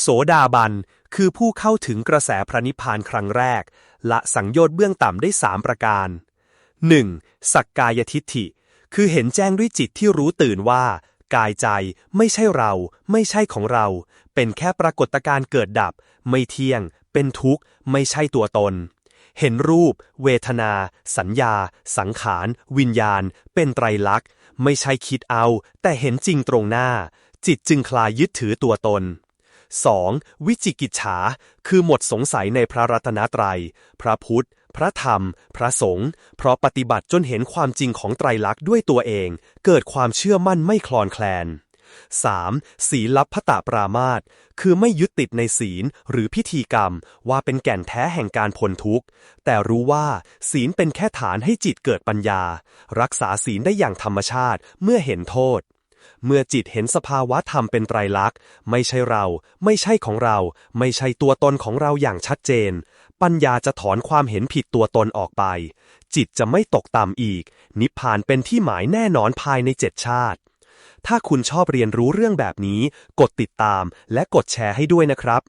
โสดาบัน คือผู้เข้าถึงกระแสพระนิพพานครั้งแรก ละสังโยชน์เบื้องต่ำได้สามประการ 1. สักกายทิฏฐิ คือเห็นแจ้งด้วยจิตที่รู้ตื่นว่า กายใจไม่ใช่เรา ไม่ใช่ของเรา เป็นแค่ปรากฏการณ์เกิดดับ ไม่เที่ยง เป็นทุกข์ ไม่ใช่ตัวตน เห็นรูป เวทนา สัญญา สังขาร วิญญาณ เป็นไตรลักษณ์ ไม่ใช่คิดเอา แต่เห็นจริงตรงหน้า จิตจึงคลายยึดถือตัวตน 2. วิจิกิจฉา คือหมดสงสัยในพระรัตนตรัย พระพุทธ พระธรรม พระสงฆ์ เพราะปฏิบัติจนเห็นความจริงของไตรลักษณ์ด้วยตัวเอง เกิดความเชื่อมั่นไม่คลอนแคลน 3. ศีลับพตาปรามาตคือไม่ยึดติดในศีลหรือพิธีกรรมว่าเป็นแก่นแท้แห่งการพ้นทุกข์ แต่รู้ว่าศีลเป็นแค่ฐานให้จิตเกิดปัญญา รักษาศีลได้อย่างธรรมชาติเมื่อเห็นโทษ เมื่อจิตเห็นสภาวะธรรมเป็นไตรลักษณ์ ไม่ใช่เรา ไม่ใช่ของเรา ไม่ใช่ตัวตนของเราอย่างชัดเจน ปัญญาจะถอนความเห็นผิดตัวตนออกไป จิตจะไม่ตกต่ำอีก นิพพานเป็นที่หมายแน่นอนภายในเจ็ดชาติ ถ้าคุณชอบเรียนรู้เรื่องแบบนี้ กดติดตามและกดแชร์ให้ด้วยนะครับ